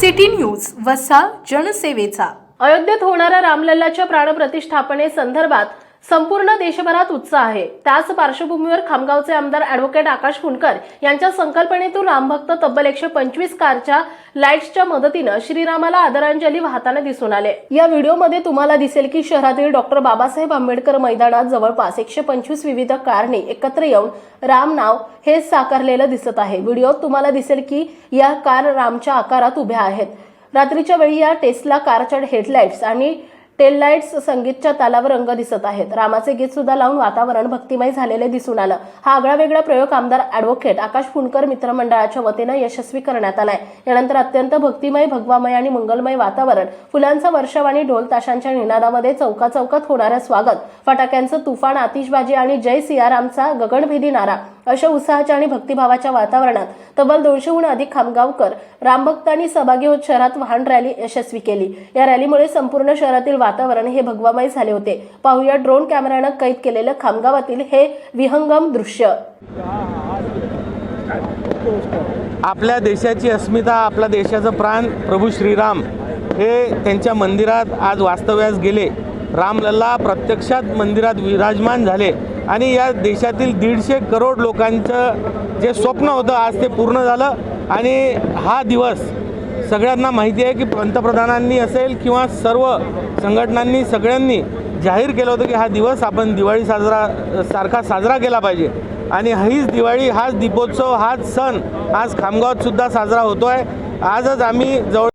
City news वसा जनसेवेचा. अयोध्येत होणाऱ्या रामलल्लाच्या प्राणप्रतिष्ठापने संदर्भात संपूर्ण देशभरात उत्साह आहे. त्याच पार्श्वभूमीवर खामगावचे आमदार अॅडव्होकेट आकाश फुंडकर यांच्या संकल्पनेतून रामभक्त तब्बल एकशे पंचवीस कारच्या लाईट्सच्या मदतीनं श्रीरामाला आदरांजली वाहताना दिसून आले. या व्हिडिओमध्ये तुम्हाला दिसेल की शहरातील डॉक्टर बाबासाहेब आंबेडकर मैदानात जवळपास एकशे पंचवीस विविध कारने एकत्र येऊन राम नाव हे साकारलेलं दिसत आहे. व्हिडिओत तुम्हाला दिसेल की या कार रामच्या आकारात उभ्या आहेत. रात्रीच्या वेळी या टेस्ला कारच्या हेडलाईट्स आणि टेल लाईट्स संगीतच्या तालावर रंग दिसत आहेत. रामाचे गीत सुद्धा लावून वातावरण भक्तिमय झालेले दिसून आलं. हा आगळा वेगळा प्रयोग आमदार अॅडव्होकेट आकाश फुंडकर मित्रमंडळाच्या वतीनं यशस्वी करण्यात आलाय. यानंतर अत्यंत भक्तिमय भगवामय आणि मंगलमय वातावरण फुलांचा वर्षाव आणि ढोल ताशांच्या निनादामध्ये चौका चौकात होणारं स्वागत फटाक्यांचं तुफान आतिषबाजी आणि जय सियारामचा गगनभेदी नारा अशा उत्साहाच्या आणि भक्तिभावाच्या वातावरणात तब्बल दोनशेहून अधिक खामगावकर रामभक्तांनी सहभागी होत शहरात वाहन रॅली यशस्वी केली. या रॅलीमुळे संपूर्ण शहरातील वातावरण हे भगवामय झाले होते. पाहूया ड्रोन कॅमेऱ्यानं कैद केलेलं खामगावातील हे विहंगम दृश्य. आपल्या देशाची अस्मिता आपल्या देशाचं प्राण प्रभू श्रीराम हे त्यांच्या मंदिरात आज वास्तव्यास गेले. रामलल्ला प्रत्यक्षात मंदिरात विराजमान झाले आणि या देशातील दीडशे करोड लोकांचं जे स्वप्न होतं आज ते पूर्ण झालं आणि हा दिवस सगळ्यांना माहिती आहे की पंतप्रधानांनी असेल किंवा सर्व संघटनांनी सगळ्यांनी जाहीर केलं होतं की हा दिवस आपण दिवाळी साजरा सारखा साजरा केला पाहिजे. आणि हीच दिवाळी हाच दीपोत्सव हाच सण आज खामगावात सुद्धा साजरा होतो आहे आजच आम्ही जवळ